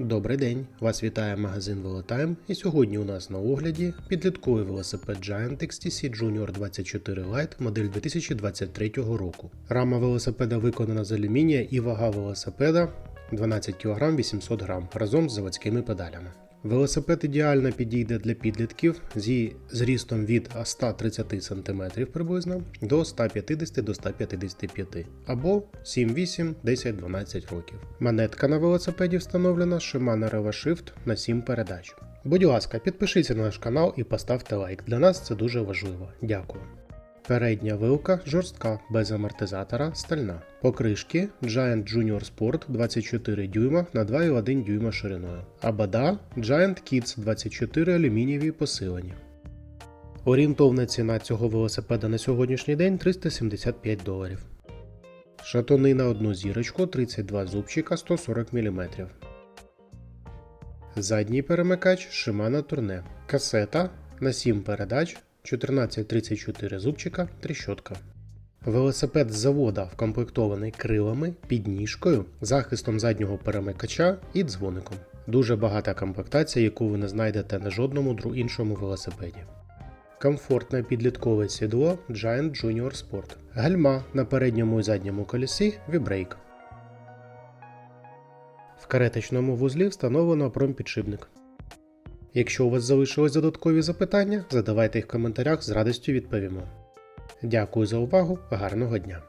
Добрий день! Вас вітає магазин Велотайм. І сьогодні у нас на огляді підлітковий велосипед Giant XTC Junior 24 Lite модель 2023 року. Рама велосипеда виконана з алюмінія і вага велосипеда 12 кг 800 г разом з заводськими педалями. Велосипед ідеально підійде для підлітків зі зрістом від 130 см приблизно до 150 до 155 або 7, 8, 10, 12 років. Манетка на велосипеді встановлена Shimano RevaShift на 7 передач. Будь ласка, підпишіться на наш канал і поставте лайк. Для нас це дуже важливо. Дякую. Передня вилка жорстка, без амортизатора, стальна. Покришки Giant Junior Sport 24 дюйма на 2,1 дюйма шириною. Абада Giant Kids 24 алюмінієві посилені. Орієнтовна ціна цього велосипеда на сьогоднішній день 375 доларів. Шатуни на одну зірочку 32 зубчика 140 мм. Задній перемикач Shimano Tourne. Касета на 7 передач 1434 зубчика тріщотка. Велосипед з завода вкомплектований крилами, підніжкою, захистом заднього перемикача і дзвоником. Дуже багата комплектація, яку ви не знайдете на жодному іншому велосипеді. Комфортне підліткове сідло Giant Junior Sport. Гальма на передньому і задньому колесі V-Brake. В кареточному вузлі встановлено промпідшипник. Якщо у вас залишились додаткові запитання, задавайте їх в коментарях з радістю відповімо. Дякую за увагу, гарного дня!